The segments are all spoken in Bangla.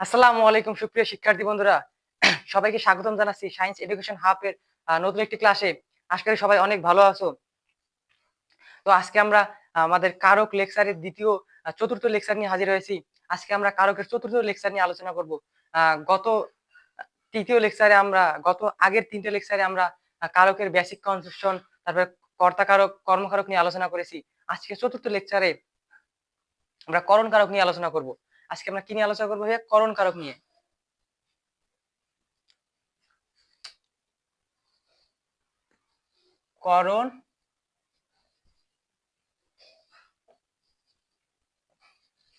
আসসালামু আলাইকুম, সুপ্রিয় শিক্ষার্থী বন্ধুরা। সবাইকে স্বাগতম জানাচ্ছি সায়েন্স এডুকেশন হাবের নতুন একটি ক্লাসে আজকে সবাই অনেক ভালো আছো। তো আজকে আমরা, আমাদের কারক লেকচারের দ্বিতীয় চতুর্থ লেকচার নিয়ে হাজির হয়েছি। আজকে আমরা কারকের চতুর্থ লেকচার নিয়ে আলোচনা করব। গত, তৃতীয় লেকচারে আমরা, গত আগের তিনটে লেকচারে আমরা কারকের বেসিক কনসেপশন তারপরে কর্তাকারক, কর্মকারক নিয়ে আলোচনা করেছি। আজকে চতুর্থ লেকচারে আমরা করণ কারক নিয়ে আলোচনা করব। আজকে আমরা কি নিয়ে আলোচনা করব ভাইয়া? করণ কারক নিয়ে। করণ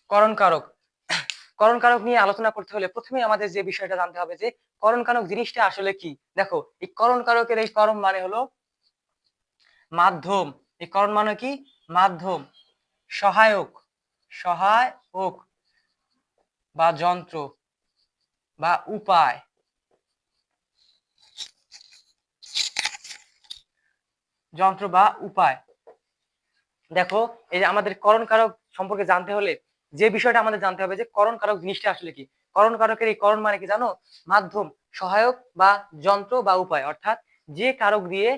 করণ কারক করণ কারক নিয়ে আলোচনা করতে হলে প্রথমে আমাদের যে বিষয়টা জানতে হবে যে করণ কারক জিনিসটা আসলে কি? দেখো, এই করণ কারকের এই করণ মানে হলো মাধ্যম। এই করণ মানে কি? মাধ্যম। সহায়ক। সহায়ক। বা যন্ত্র বা উপায়। যন্ত্র বা উপায়। দেখো, এই যে আমাদের করণ কারক সম্পর্কে জানতে হলে যে বিষয়টা আমাদের জানতে হবে যে করণ কারক জিনিসটা আসলে কি? করণ কারকের এই করণ মানে কি জানো? মাধ্যম, সহায়ক বা যন্ত্র বা উপায়। অর্থাৎ যে কারক দিয়ে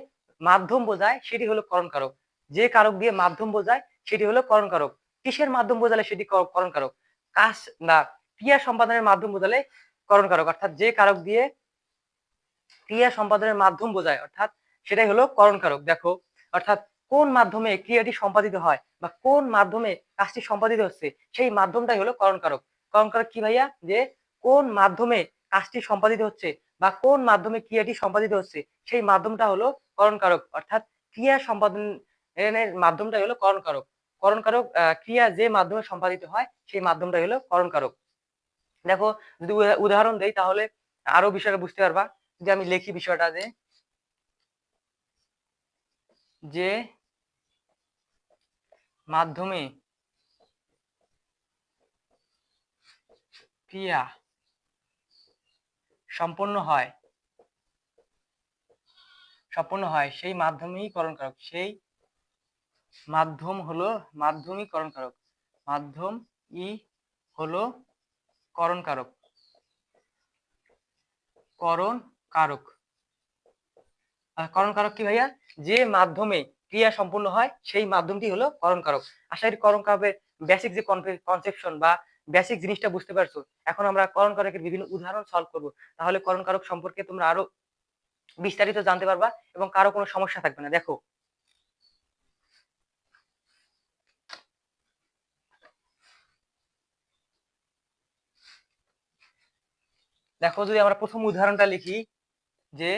মাধ্যম বোঝায়, সেটি হলো করণ কারক যে কারক দিয়ে মাধ্যম বোঝায়, সেটি হলো করণ কারক কিসের মাধ্যম বোঝালে সেটি করণ কারক কাজ না ক্রিয়া সম্পাদনের মাধ্যম বোঝালে করণ কারক, অর্থাৎ যে কারক দিয়ে ক্রিয়া সম্পাদনের মাধ্যম বোঝায়, অর্থাৎ সেটাই হলো করণ কারক। দেখো, অর্থাৎ কোন মাধ্যমে ক্রিয়াটি সম্পাদিত হয় বা কোন মাধ্যমে কাজটি সম্পাদিত হচ্ছে, সেই মাধ্যমটাই হলো করণ কারক। করণ কারক কি ভাইয়া? যে কোন মাধ্যমে কাজটি সম্পাদিত হচ্ছে বা কোন মাধ্যমে ক্রিয়াটি সম্পাদিত হচ্ছে, সেই মাধ্যমটা হলো করণ কারক, অর্থাৎ ক্রিয়া সম্পাদনের মাধ্যমটাই হলো করণ কারক। করণ কারক ক্রিয়া যে মাধ্যমে সম্পাদিত হয়, সেই মাধ্যমটাই হলো করণ কারক। দেখো যদি উদাহরণ দেই তাহলে আরও বিষয়টা বুঝতে পারবা। যদি আমি লিখি বিষয়টা যে যে মাধ্যমে ক্রিয়া সম্পন্ন হয় সম্পন্ন হয়, সেই মাধ্যমেই করণ কারক, সেই মাধ্যম হলো মাধ্যমিক করণ কারক। মাধ্যম ই হলো করণ কারক করণ কারক করণ কারক কি ভাইয়া? যে মাধ্যমে ক্রিয়া সম্পূর্ণ হয়, সেই মাধ্যমটি হলো করণ কারক আশা করি করণ কারকের বেসিক যে কনসেপশন বা বেসিক জিনিসটা বুঝতে পারছ, এখন আমরা করণ কারকের বিভিন্ন উদাহরণ সলভ করব। তাহলে করণ কারক সম্পর্কে তোমরা আরও বিস্তারিত জানতে পারবা এবং কারও কোনো সমস্যা থাকবে না। দেখো দেখো যদি আমরা প্রথম উদাহরণটা লিখি যে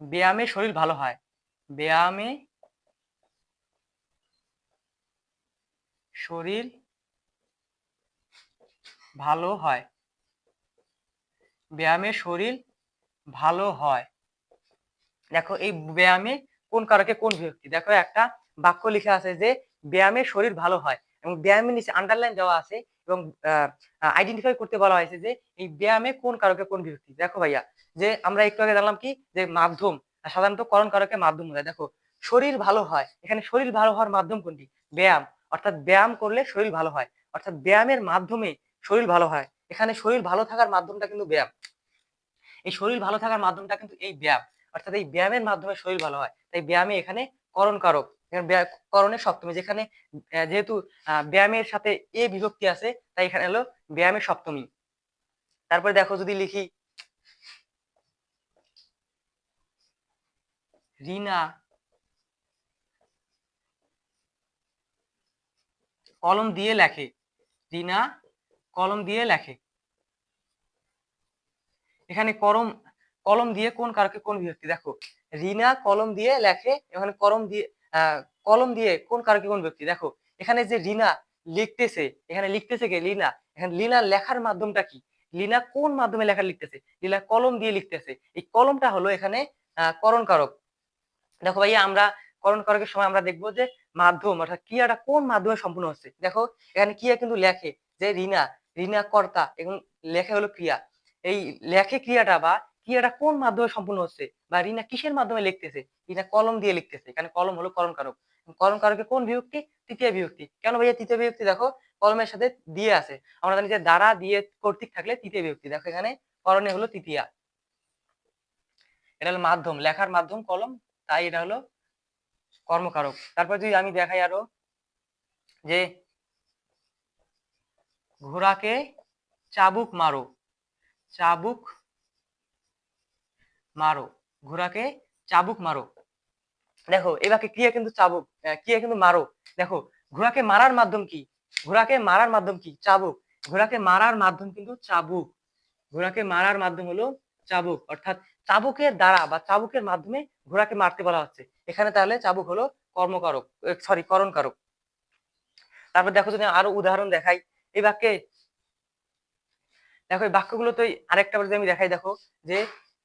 ব্যায়ামে শরীর ভালো হয়। ব্যায়ামে শরীর ভালো হয়। ব্যায়ামে শরীর ভালো হয়। দেখো এই ব্যায়ামে কোন কারকে কোন বিভক্তি? দেখো একটা বাক্য লিখা আছে যে ব্যায়ামে শরীর ভালো হয় এবং ব্যায়ামের নিচে আন্ডারলাইন দেওয়া আছে এবং আইডেন্টিফাই করতে বলা হয়েছে যে এই ব্যায়ামে কোন কারকে কোন বিভক্তি। দেখো ভাইয়া, যে আমরা একটু আগে জানলাম কি? যে মাধ্যম সাধারণত করণ কারকে মাধ্যম বোঝায় দেখো, শরীর ভালো হয়, এখানে শরীর ভালো হওয়ার মাধ্যম কোনটি? ব্যায়াম। অর্থাৎ ব্যায়াম করলে শরীর ভালো হয়। অর্থাৎ ব্যায়ামের মাধ্যমে শরীর ভালো হয়। এখানে শরীর ভালো থাকার মাধ্যমটা কিন্তু ব্যায়াম। এই শরীর ভালো থাকার মাধ্যমটা কিন্তু এই ব্যায়াম। অর্থাৎ এই ব্যায়ামের মাধ্যমে শরীর ভালো হয়। তাই ব্যায়ামে এখানে করণ কারক। করণের সপ্তমী যেখানে যেহেতু ব্যায়ামের সাথে এ বিভক্তি আছে, তাই এখানে হলো ব্যায়ামের সপ্তমী। তারপরে দেখো যদি লিখি, রিনা, কলম দিয়ে লেখে। রিনা, কলম দিয়ে লেখে। এখানে কলম কলম দিয়ে কোন কারকে কোন বিভক্তি? দেখো, রিনা কলম দিয়ে লেখে, এখানে কলম দিয়ে কলম দিয়ে কোন কারকে কোন ব্যক্তি? দেখো, এখানে যে রিনা লিখতেছে, এখানে লিখতেছে কে? লিনা। এখানে লিনা লেখার মাধ্যমটা কি? লিনা কোন মাধ্যমে লেখা লিখতেছে? লিনা কলম দিয়ে লিখতেছে। এই কলমটা হলো এখানে করণ কারক। দেখো ভাইয়া, আমরা করণ কারকের সময় আমরা দেখব যে মাধ্যম, অর্থাৎ ক্রিয়াটা কোন মাধ্যমে সম্পূর্ণ হচ্ছে? দেখো, এখানে ক্রিয়া কিন্তু লেখে, যে রিনা রিনা কর্তা, এবং লেখা হলো ক্রিয়া। এই লেখে ক্রিয়াটা বা ক্রিয়াটা কোন মাধ্যমে সম্পূর্ণ হচ্ছে? বা রিনা কিসের মাধ্যমে লিখতেছে? রিনা কলম দিয়ে লিখতেছে। এখানে কলম হলো করণ কারক করণ কারকে কোন বিভক্তি? তৃতীয় বিভক্তি। কেন ভাইয়া তৃতীয় বিভক্তি? দেখো, কলমের সাথে দিয়ে আছে। আমরা জানি যে দ্বারা দিয়ে কর্তৃক থাকলে তৃতীয় বিভক্তি। দেখো এখানে করণে হলো তৃতীয়া। এটা হলো মাধ্যম, লেখার মাধ্যম কলম, তাই এটা হলো কর্মকারক। তারপর যদি আমি দেখাই আরও যে ঘোড়াকে চাবুক মারো। চাবুক মারো, ঘোড়াকে চাবুক মারো। দেখো বাক্যে ক্রিয়া কিন্তু চাবুক ক্রিয়া কিন্তু মারো। দেখো, ঘোড়াকে মারার মাধ্যম কি? ঘোড়াকে মারার মাধ্যম কি? চাবুক। ঘোড়াকে মারার মাধ্যম কিন্তু চাবুক। ঘোড়াকে মারার মাধ্যম হলো চাবুক। অর্থাৎ চাবুকের দ্বারা বা চাবুকের মাধ্যমে ঘোড়াকে মারতে বলা হচ্ছে। এখানে তাহলে চাবুক হলো কর্মকারক সরি করণকারক। তারপর দেখো যদি আরও উদাহরণ দেখাই, এই বাক্যে, দেখো এই বাক্যগুলো তো আরেকটা আমি দেখাই, দেখো যে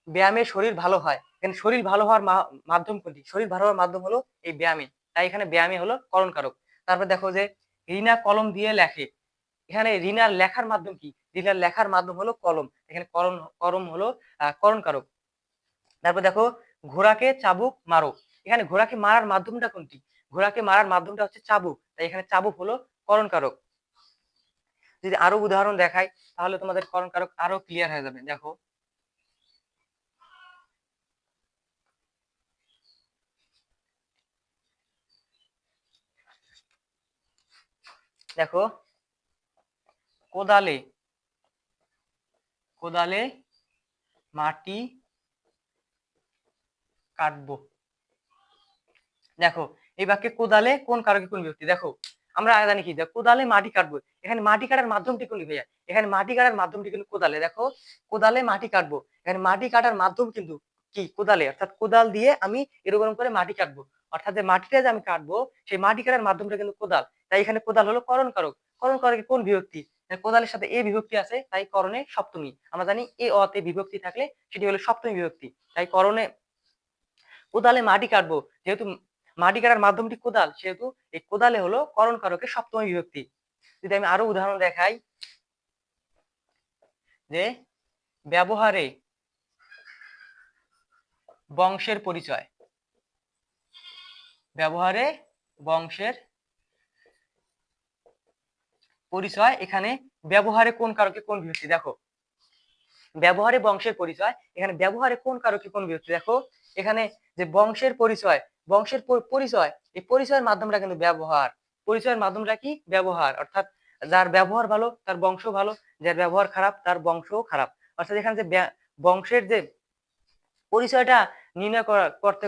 ব্যায়ামে শরীর ভালো হয়। এখানে শরীর ভালো হওয়ার মাধ্যম কোনটি? শরীর ভালো হওয়ার মাধ্যম হলো এই ব্যায়ামে। তাই এখানে ব্যায়ামে হলো করণকারক। তারপর দেখো যে রিনা কলম দিয়ে লেখে। এখানে রিনার লেখার মাধ্যম কি? রিনার লেখার মাধ্যম হলো কলম। এখানে করণ, করম হলো করণকারক। তারপর দেখো ঘোড়াকে চাবুক মারো। এখানে ঘোড়াকে মারার মাধ্যমটা কোনটি? ঘোড়াকে মারার মাধ্যমটা হচ্ছে চাবুক। তাই এখানে চাবুক হলো করণকারক। যদি আরও উদাহরণ দেখাই, তাহলে তোমাদের করণকারক আরও ক্লিয়ার হয়ে যাবে। দেখো। দেখো। কোদালে কোদালে মাটি কাটবো। দেখো, এই বাক্যে কোদালে কোন কারকে কোন বিভক্তি? দেখো, আমরা জানি কি? দেখো, কোদালে মাটি কাটবো। এখানে মাটি কাটার মাধ্যমটি কোন ভাইয়া এখানে মাটি কাটার মাধ্যমটি কিন্তু কোদালে। দেখো, কোদালে মাটি কাটবো। এখানে মাটি কাটার মাধ্যম কিন্তু কি? কোদালে। অর্থাৎ কোদাল দিয়ে আমি এরকম করে মাটি কাটবো। অর্থাৎ যে মাটিটা যে আমি কাটবো, সেই মাটি কাটার মাধ্যমটা কিন্তু কোদাল। তাই এখানে কোদাল হলো করণ কারক করণ কারকে কোন বিভক্তি? কোদালের সাথে এ বিভক্তি আছে, তাই করণে সপ্তমী। আমরা জানি এ অতে বিভক্তি থাকলে সেটি হলো সপ্তমী বিভক্তি। তাই করণে, কোদালে মাটি কাটবো, যেহেতু মাটি কাটার মাধ্যমটি কোদাল, সেহেতু এই কোদালে হলো করণ কারকের সপ্তমী বিভক্তি। যদি আমি আরও উদাহরণ দেখাই, যে ব্যবহারে বংশের পরিচয়। ব্যবহারে বংশের পরিচয় এখানে ব্যবহারে কোন কারকে কোন বিভক্তি? দেখো, ব্যবহারে বংশের পরিচয়, এখানে ব্যবহারে কোন কারকে কোন বিভক্তি? দেখো, এখানে যে বংশের পরিচয় বংশের পরিচয়, এই পরিচয়ের মাধ্যমটা কিন্তু ব্যবহার। পরিচয়ের মাধ্যমটা কি? ব্যবহার। অর্থাৎ যার ব্যবহার ভালো, তার বংশ ভালো, যার ব্যবহার খারাপ, তার বংশও খারাপ। অর্থাৎ এখানে যে বংশের যে পরিচয়টা নির্ণয় করা করতে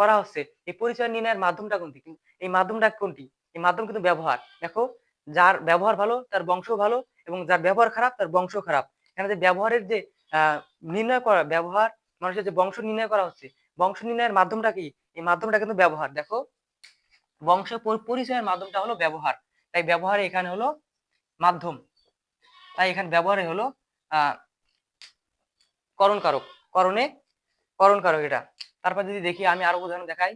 করা হচ্ছে, এই পরিচয় নির্ণয়ের মাধ্যমটা কোনটি? এই মাধ্যমটা কোনটি? এই মাধ্যম কিন্তু ব্যবহার। দেখো, যার ব্যবহার ভালো, তার বংশ ভালো এবং যার ব্যবহার খারাপ, তার বংশ খারাপ। এখানে যে ব্যবহারের যে নির্ণয় করা, ব্যবহার, মানুষের যে বংশ নির্ণয় করা হচ্ছে, বংশ নির্ণয়ের মাধ্যমটা কি? এই মাধ্যমটা কিন্তু ব্যবহার। দেখো, বংশ পরিচয়ের মাধ্যমটা হলো ব্যবহার। তাই ব্যবহারে এখানে হলো মাধ্যম। তাই এখানে ব্যবহারে হলো আহ করণ কারক করণে কারক এটা। তারপর যদি দেখি আমি আরও উদাহরণ দেখাই।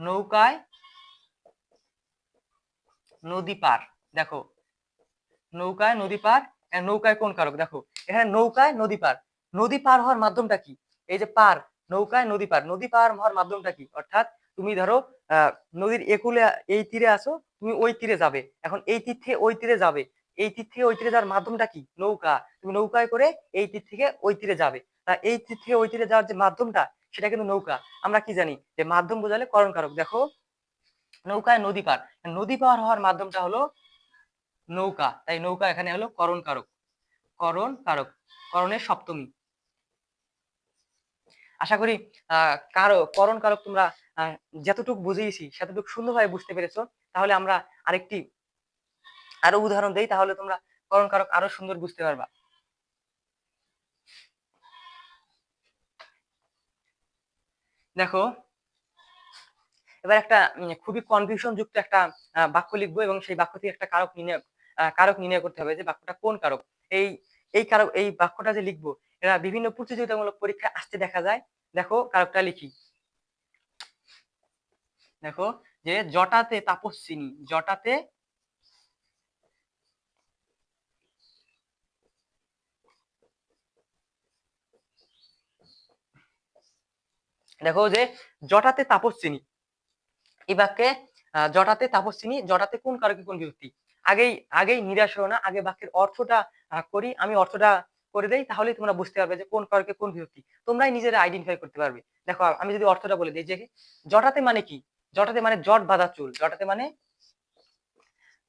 নৌকায় নদী পার, দেখো। নৌকায় নদী পার নৌকায় কোন কারক? দেখো, এখানে নৌকায় নদী পার। নদী পার হওয়ার মাধ্যমটা কি? এই যে পার, নৌকায় নদী পার। নদী পার হওয়ার মাধ্যমটা কি? অর্থাৎ তুমি ধরো নদীর একুলে, এই তীরে আসো, তুমি ওই তীরে যাবে। এখন এই তীর থেকে ওই তীরে যাবে। এই তীর থেকে ওই তীরে যাওয়ার মাধ্যমটা কি? নৌকা। তুমি নৌকায় করে এই তীর থেকে ওই তীরে যাবে। তা এই তীর থেকে ওই তীরে যাওয়ার যে মাধ্যমটা, সেটা কিন্তু নৌকা। আমরা কি জানি? যে মাধ্যম বোঝালে করণ কারক দেখো, নৌকায় নদী পার। নদী পার হওয়ার মাধ্যমটা হলো নৌকা। তাই নৌকা এখানে হলো করণ কারক করণ কারক করণের সপ্তমী। আশা করি কারও করণ কারক তোমরা যতটুকু বুঝিয়েছি, সেতটুকু সুন্দরভাবে বুঝতে পেরেছ। তাহলে আমরা আরেকটি আরও উদাহরণ দেই, তাহলে তোমরা করণ কারক আরও সুন্দর বুঝতে পারবা। দেখো, এবার একটা খুবই কনফিউশন যুক্ত একটা বাক্য লিখব এবং সেই বাক্য থেকে একটা কারক নির্ণয় কারক নির্ণয় করতে হবে যে বাক্যটা কোন কারক। এই এই কারক, এই বাক্যটা যে লিখব, এরা বিভিন্ন প্রতিযোগিতামূলক পরীক্ষায় আসতে দেখা যায়। দেখো, কারকটা লিখি। দেখো, যে জটাতে তাপস্বিনী, জটাতে দেখো যে জটাতে তাপস্বিনী এই বাক্যে জটাতে তাপসিনী জটাতে কোন কারকে কোন বিভক্তি? আগেই আগেই নিরাশ না, আগে বাক্যের অর্থটা করি, আমি অর্থটা করে দেই, তাহলেই তোমরা বুঝতে পারবে যে কোন কারকে কোন বিভক্তি। তোমরাই নিজেরা আইডেন্টিফাই করতে পারবে। দেখো আমি যদি অর্থটা বলে দিই যে জটাতে মানে কি? জটাতে মানে জট বাঁধা চুল। জটাতে মানে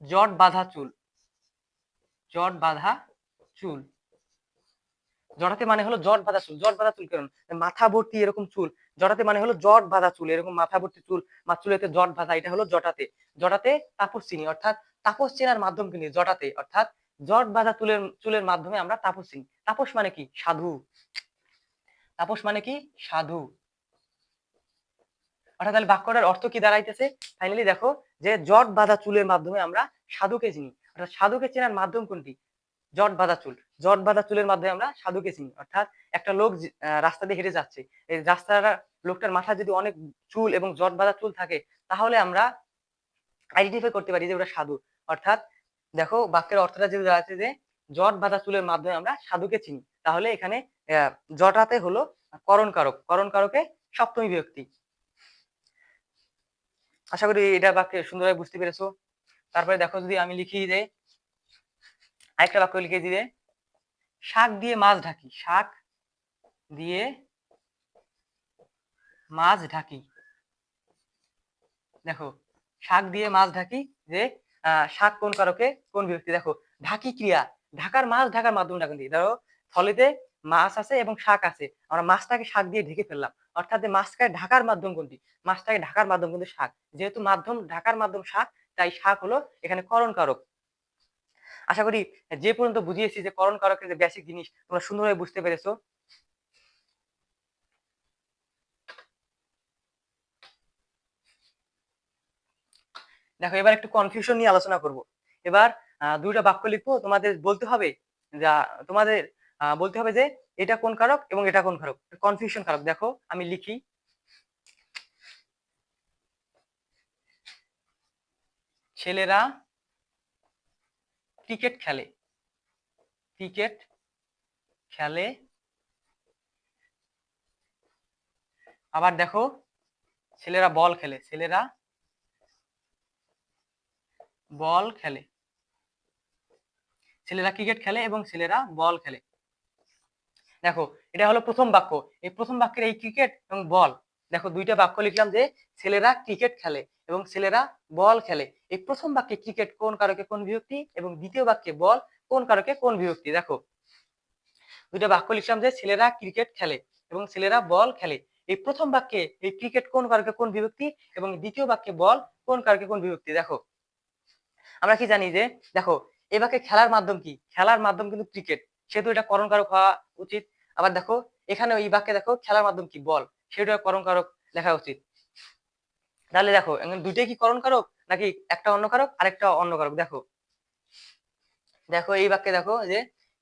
জট বাঁধা চুল। জট বাঁধা চুল। জটাতে মানে হলো জট বাঁধা চুল, জট বাঁধা চুল কেন মাথা ভর্তি এরকম চুল, জটাতে মানে হলো জট বাঁধা চুল, এরকম মাথা ভর্তি চুল, মা চুলেতে জট বাঁধা, এটা হলো জটাতে। জটাতে তাপস চিনি, অর্থাৎ তাপস চেনার মাধ্যম কিন্তু জটাতে, অর্থাৎ জট বাঁধা চুলের চুলের মাধ্যমে আমরা তাপস চিনি। তাপস মানে কি? সাধু। তাপস মানে কি? সাধু। অর্থাৎ তাহলে বাক্যটার অর্থ কি দাঁড়াইতেছে? ফাইনালি দেখো যে জট বাঁধা চুলের মাধ্যমে আমরা সাধুকে চিনি। অর্থাৎ সাধুকে চেনার মাধ্যম কোনটি? জট বাঁধা চুল। জট বাঁধা চুলের মাধ্যমে আমরা সাধুকে চিনি। অর্থাৎ একটা লোক রাস্তা দিয়ে হেঁটে যাচ্ছে, এই রাস্তাটা লোকটার মাথায় যদি অনেক চুল এবং জট বাঁধা চুল থাকে, তাহলে আমরা আইডেন্টিফাই করতে পারি যে ওটা সাধু। অর্থাৎ দেখো, বাক্যের অর্থটা যদি দাঁড়াচ্ছে যে জট বাঁধা চুলের মাধ্যমে আমরা সাধুকে চিনি। তাহলে এখানে জটাতে হলো করণ কারক। করণ কারকে সপ্তমী বিভক্তি। আশা করি এটা বাক্যে সুন্দরভাবে বুঝতে পেরেছ। তারপরে দেখো যদি আমি লিখি যে আরেকটা বাক্য লিখে দিলে, শাক দিয়ে মাছ ঢাকি, শাক দিয়ে মাছ ঢাকি। দেখো, শাক দিয়ে মাছ ঢাকি যে শাক কোন কারকে, কোন বিভক্তি? দেখো, ঢাকি ক্রিয়া, ঢাকার মাছ ঢাকার মাধ্যমে ঢাকুন দিই ধরো, থলেতে মাছ আছে এবং শাক আছে, আমরা মাছটাকে শাক দিয়ে ঢেকে ফেললাম। অর্থাৎ মাছটাকে ঢাকার মাধ্যম কোনটি? মাছটাকে ঢাকার মাধ্যম কিন্তু শাক। যেহেতু মাধ্যম, ঢাকার মাধ্যম শাক, তাই শাক হলো এখানে করণ কারক। আশা করি যে পর্যন্ত বুঝিয়েছি যে করণ কারকের যে বেসিক জিনিস, তোমরা সুন্দরভাবে বুঝতে পেরেছ। দেখো, এবার একটু কনফিউশন নিয়ে আলোচনা করব। এবার দুইটা বাক্য লিখব। তোমাদের বলতে হবে যা, তোমাদের বলতে হবে যে এটা কোন কারক এবং এটা কোন কারক? কনফিউশন কারক। দেখো, আমি লিখি। ছেলেরা ক্রিকেট খেলে। ক্রিকেট খেলে। আবার দেখো, ছেলেরা বল খেলে, ছেলেরা বল খেলে। ছেলেরা ক্রিকেট খেলে এবং ছেলেরা বল খেলে। দেখো, এটা হলো প্রথম বাক্য। এই প্রথম বাক্যের এই ক্রিকেট এবং বল, দেখো দুইটা বাক্য লিখলাম যে, ছেলেরা ক্রিকেট খেলে। এবং ছেলেরা বল খেলে। এই প্রথম বাক্যে ক্রিকেট কোন কারকে কোন বিভক্তি এবং দ্বিতীয় বাক্যে বল কোন কারকে কোন বিভক্তি? দেখো, দুইটা বাক্য লিখলাম যে ছেলেরা ক্রিকেট খেলে এবং ছেলেরা বল খেলে। এই প্রথম বাক্যে এই ক্রিকেট কোন কারকে কোন বিভক্তি এবং দ্বিতীয় বাক্যে বল কোন কারকে কোন বিভক্তি? দেখো, আমরা কি জানি যে, দেখো, এই বাক্যে খেলার মাধ্যম কি? খেলার মাধ্যম কিন্তু ক্রিকেট সেহেতু এটা করণ কারক হওয়া উচিত। আবার দেখো এখানে এই বাক্যে দেখো, খেলার মাধ্যম কি? বল। সেটা করণ কারক লেখা উচিত। তাহলে দেখো দুইটাই কি করণ কারক নাকি একটা অন্য কারক, আরেকটা অন্য কারক? দেখো। দেখো, এই বাক্যে দেখো যে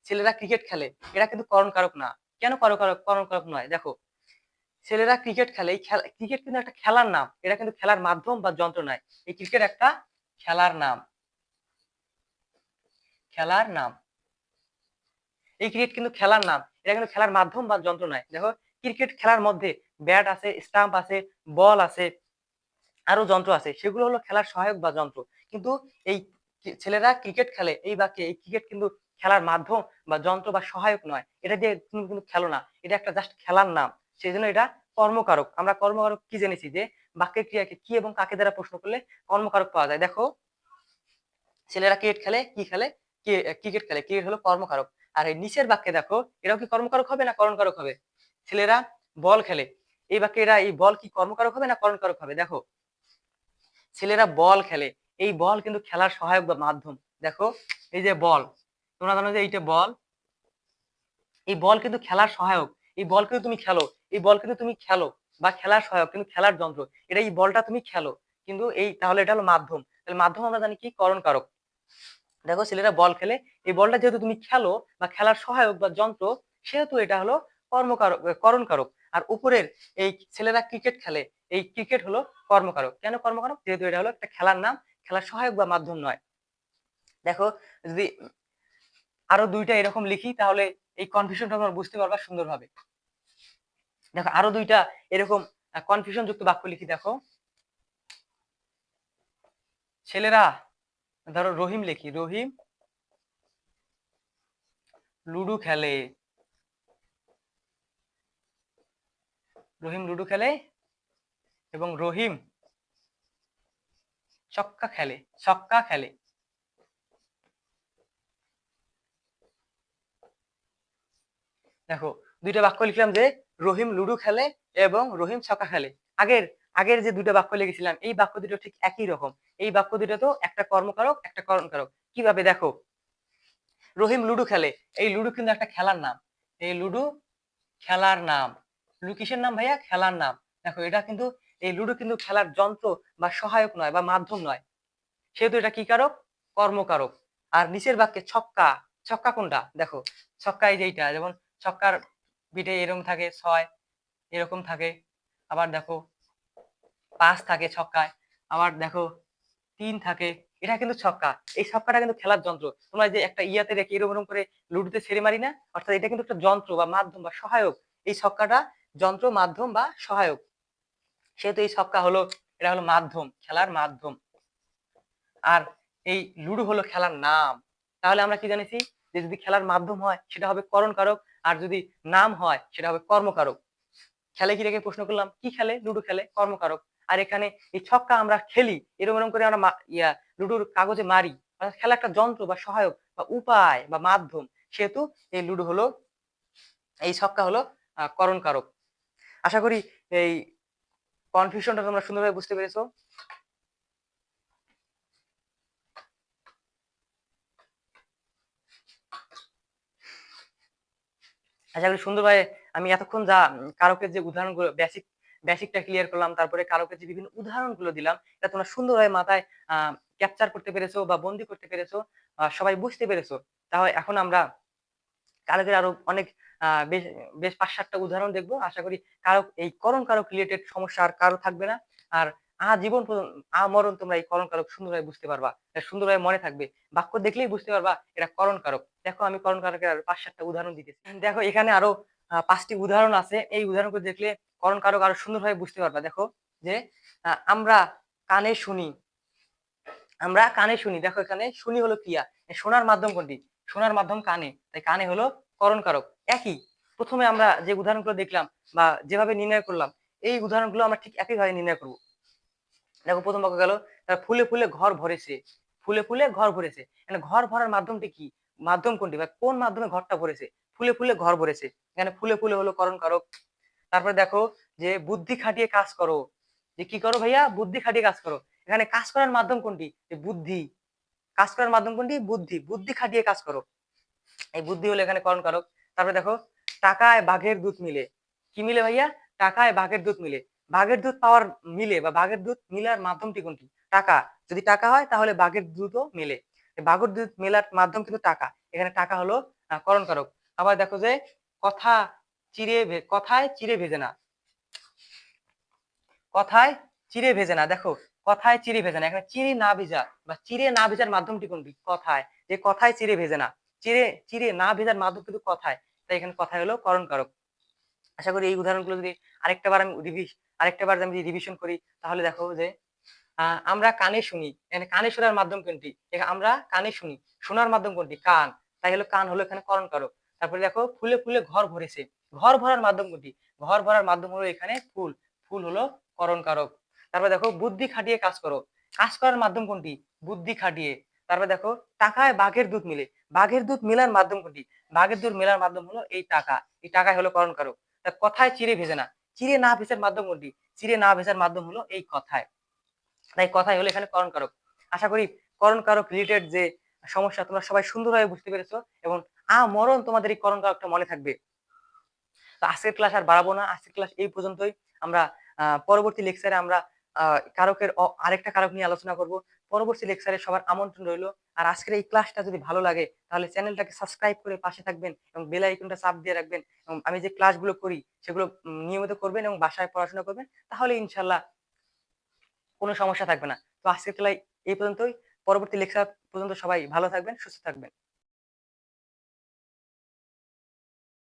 ছেলেরা ক্রিকেট খেলে এটা কিন্তু করণ কারক না। কেন করণ কারক করণ কারক নয়? দেখো, ছেলেরা ক্রিকেট খেলে, এই খেলা ক্রিকেট কিন্তু একটা খেলার নাম। এটা কিন্তু খেলার মাধ্যম বা যন্ত্র নয়। এই ক্রিকেট একটা খেলার নাম। খেলার নাম। এই ক্রিকেট কিন্তু খেলার নাম। এটা কিন্তু খেলার মাধ্যম বা যন্ত্র নয়। দেখো ক্রিকেট খেলার মধ্যে ব্যাট আছে স্টাম্প আছে বল আছে আরও যন্ত্র আছে। সেগুলো হলো খেলার সহায়ক বা যন্ত্র। কিন্তু এই ছেলেরা ক্রিকেট খেলে, এই বাক্যে এই ক্রিকেট কিন্তু খেলার মাধ্যম বা যন্ত্র বা সহায়ক নয়। এটা দিয়ে তুমি কিন্তু খেলো না। এটা একটা জাস্ট খেলার নাম। সেই জন্য এটা কর্মকারক। আমরা কর্মকারক কি জেনেছি যে বাক্যের ক্রিয়াকে কি এবং কাকে দ্বারা প্রশ্ন করলে কর্মকারক পাওয়া যায়। দেখো, ছেলেরা ক্রিকেট খেলে, কি খেলে? ক্রিকেট খেলে। ক্রিকেট হলো কর্মকারক। আর এই নিচের বাক্যে দেখো, এরাও কি কর্মকারক হবে না করণকারক হবে? ছেলেরা বল খেলে। এই বাক্যে এরা এই বল কি কর্মকারক হবে না করণকারক হবে? দেখো ছেলেরা বল খেলে। এই বল কিন্তু খেলার সহায়ক বা মাধ্যম। দেখো, এই যে বল, তোমরা জানো যে এইটা বল। এই বল কিন্তু খেলার সহায়ক। এই বল কিন্তু তুমি খেলো। এই বল কিন্তু তুমি খেলো বা খেলার সহায়ক, কিন্তু খেলার যন্ত্র। এটা এই বলটা তুমি খেলো। কিন্তু এই, তাহলে এটা হলো মাধ্যম। তাহলে মাধ্যম আমরা জানি কি? করণ কারক দেখো, ছেলেরা বল খেলে। এই বলটা যেহেতু তুমি খেলো বা খেলার সহায়ক বা যন্ত্র, সেহেতু এটা হলো কর্মকারক করণ কারক আর উপরের এই ছেলেরা ক্রিকেট খেলে। এই ক্রিকেট হলো কর্মকারক। কেন কর্মকারক? যেহেতু এটা হলো একটা খেলার নাম, খেলার সহায়ক বা মাধ্যম নয়। দেখো, যদি আরও দুইটা এরকম লিখি, তাহলে এই কনফিউশনটা তোমরা বুঝতে পারবা সুন্দরভাবে। দেখো, আরও দুইটা এরকম কনফিউশন যুক্ত বাক্য লিখি, দেখো। ছেলেরা, ধরো রহিম লিখি, রহিম লুডু খেলে। রহিম লুডু খেলে? এবং রহিম ছক্কা খেলে ছক্কা খেলে। দেখো, দুইটা বাক্য লিখলাম যে রহিম লুডো খেলে এবং রহিম ছক্কা খেলে। আগের আগের যে দুটো বাক্য লিখেছিলাম, এই বাক্য দুটো ঠিক একই রকম। এই বাক্য দুটো তো একটা কর্মকারক, একটা করণকারক কীভাবে? দেখো, রহিম লুডু খেলে। এই লুডো কিন্তু একটা খেলার নাম। এই লুডো খেলার নাম। লুডো কিসের নাম ভাইয়া, খেলার নাম। দেখো, এটা কিন্তু এই লুডো কিন্তু খেলার যন্ত্র বা সহায়ক নয় বা মাধ্যম নয়। সেহেতু এটা কি কারক? কর্মকারক আর নিচের বাক্যে ছক্কা ছক্কা কোনটা? দেখো ছক্কা এই যে এইটা যেমন ছক্কার বিটে এরকম থাকে, ছয় এরকম থাকে, আবার দেখো পাঁচ থাকে ছক্কায়, আবার দেখো তিন থাকে, এটা কিন্তু ছক্কা। এই ছক্কাটা কিন্তু খেলার যন্ত্র। তোমরা যে একটা ইয়াতে রেখে এরকম করে লুডুতে ছেড়ে মারি না, অর্থাৎ এটা কিন্তু একটা যন্ত্র বা মাধ্যম বা সহায়ক। এই ছক্কাটা যন্ত্র, মাধ্যম বা সহায়ক। সেহেতু এই ছক্কা হলো এটা হলো মাধ্যম খেলার মাধ্যম। আর এই লুডো হলো খেলার নাম। তাহলে আমরা কি জানিছি? যে যদি খেলার মাধ্যম হয় সেটা হবে করণ কারক আর যদি নাম হয় সেটা হবে কর্মকারক। খেলে কি রেখে প্রশ্ন করলাম? কি খেলে? লুডো খেলে কর্মকারক। আর এখানে এই ছক্কা আমরা খেলি এরকম এরকম করে আমরা ইয়া লুডোর কাগজে মারি। অর্থাৎ খেলা একটা যন্ত্র বা সহায়ক বা উপায় বা মাধ্যম। সেহেতু এই লুডো হলো এই ছক্কা হলো আহ, করণ কারক আশা করি এই কনফিউশনটা তোমরা সুন্দরভাবে বুঝতে পেরেছ। আশা করি সুন্দরভাবে আমি এতক্ষণ যা কারকের যে উদাহরণগুলো বেসিক বেসিকটা ক্লিয়ার করলাম, তারপরে কারকের যে বিভিন্ন উদাহরণগুলো দিলাম, এটা তোমরা সুন্দরভাবে মাথায় ক্যাপচার করতে পেরেছ বা বন্দি করতে পেরেছ সবাই বুঝতে পেরেছ। তাহলে এখন আমরা কারকের আরও অনেক বেশ বেশ পাঁচ সাতটা উদাহরণ দেখব। আশা করি কারক এই করণ কারক রিলেটেড সমস্যা আর কারও থাকবে না। আর আজীবন আমরণ তোমরা এই করণ কারক সুন্দরভাবে বুঝতে পারবা। সুন্দরভাবে মনে থাকবে। বাক্য দেখলেই বুঝতে পারবা এটা করণ কারক দেখো আমি করণ কারকের আরও পাঁচ সাতটা উদাহরণ দিতেছি। দেখো এখানে আরও পাঁচটি উদাহরণ আছে। এই উদাহরণগুলো দেখলে করণ কারক আরও সুন্দরভাবে বুঝতে পারবা। দেখো যে আমরা কানে শুনি। আমরা কানে শুনি। দেখো এখানে শুনি হলো ক্রিয়া। শোনার মাধ্যম কোনটি? শোনার মাধ্যম কানে। তাই কানে হলো করণ কারক একই। প্রথমে আমরা যে উদাহরণগুলো দেখলাম বা যেভাবে নির্ণয় করলাম, এই উদাহরণগুলো আমরা ঠিক একইভাবে নির্ণয় করব। দেখো, প্রথম বাক্য গেল, তারা ফুলে ফুলে ঘর ভরেছে। ফুলে ফুলে ঘর ভরেছে। এখানে ঘর ভরার মাধ্যমটি কি? মাধ্যম কোনটি? বা কোন মাধ্যমে ঘরটা ভরেছে? ফুলে ফুলে ঘর ভরেছে। এখানে ফুলে ফুলে হলো করণ কারক তারপরে দেখো যে বুদ্ধি খাটিয়ে কাজ করো। যে কি করো ভাইয়া? বুদ্ধি খাটিয়ে কাজ করো। এখানে কাজ করার মাধ্যম কোনটি? বুদ্ধি। কাজ করার মাধ্যম কোনটি? বুদ্ধি। বুদ্ধি খাটিয়ে কাজ করো। এই বুদ্ধি হলো এখানে করণ কারক তারপরে দেখো, টাকায় বাঘের দুধ মিলে। কি মিলে ভাইয়া? টাকায় বাঘের দুধ মিলে। বাঘের দুধ পাওয়ার মিলে বা বাঘের দুধ মিলার মাধ্যমটি কোনটি? টাকা। যদি টাকা হয়, তাহলে বাঘের দুধও মেলে। বাঘের দুধ মেলার মাধ্যম কিন্তু টাকা। এখানে টাকা হলো করণ কারক আবার দেখো যে, কথা ভে- কথায় চিড়ে ভেজে না। কথায় চিরে ভেজে না। দেখো, কথায় চিরে ভেজে না। এখানে চিরে না ভেজা বা চিড়ে না ভেজার মাধ্যমটি কোনটি? কথায়। যে কথায় চিরে ভেজে না। চিড়ে চিরে না ভেজার মাধ্যম কিন্তু কথায়। তাই এখানে কথায় হলো করণ কারক আশা করি এই উদাহরণগুলো যদি আরেকটা বার আমি রিভিস আরেকটা বার আমি রিভিশন করি, তাহলে দেখো যে আমরা কানে শুনি। এখানে কানে শোনার মাধ্যম কোনটি? আমরা কানে শুনি। শোনার মাধ্যম কোনটি? কান। তাই হলো কান হলো এখানে করণ কারক তারপরে দেখো, ফুলে ফুলে ঘর ভরেছে। ঘর ভরার মাধ্যম কোনটি? ঘর ভরার মাধ্যম হলো এখানে ফুল। ফুল হলো করণ কারক তারপরে দেখো, বুদ্ধি খাটিয়ে কাজ করো। কাজ করার মাধ্যম কোনটি? বুদ্ধি খাটিয়ে। তারপরে দেখো, টাকায় বাঘের দুধ মিলে। বাঘের দুধ মেলার মাধ্যম কোনটি? বাঘের দুধ মেলার মাধ্যম হলো এই টাকা। এই টাকায় হলো করণ কারক তা কথায় চিড়ে ভেজে না। চিড়ে না ভেজার মাধ্যম কোনটি? চিড়ে না ভেজার মাধ্যম হলো এই কথায়। তাই কথাই হলো এখানে করণ কারক আশা করি করণ কারক রিলেটেড যে সমস্যা তোমরা সবাই সুন্দরভাবে বুঝতে পেরেছ এবং আ মরণ তোমাদের এই করণ কারকটা মনে থাকবে। তো আজকের ক্লাস আর বাড়াবো না। আজকের ক্লাস এই পর্যন্তই। আমরা পরবর্তী লেকচারে আমরা কারকের আরেকটা কারক নিয়ে আলোচনা করব। পরবর্তী লেকচারে সবার আমন্ত্রণ রইল। আর আজকের এই ক্লাসটা যদি ভালো লাগে, তাহলে চ্যানেলটাকে সাবস্ক্রাইব করে পাশে থাকবেন এবং বেল আইকনটা চাপ দিয়ে রাখবেন এবং আমি যে ক্লাসগুলো করি, সেগুলো নিয়মিত করবেন এবং বাসায় পড়াশোনা করবেন, তাহলে ইনশাল্লাহ কোনো সমস্যা থাকবে না। তো আজকের ক্লাস এই পর্যন্তই। পরবর্তী লেকচার পর্যন্ত সবাই ভালো থাকবেন, সুস্থ থাকবেন।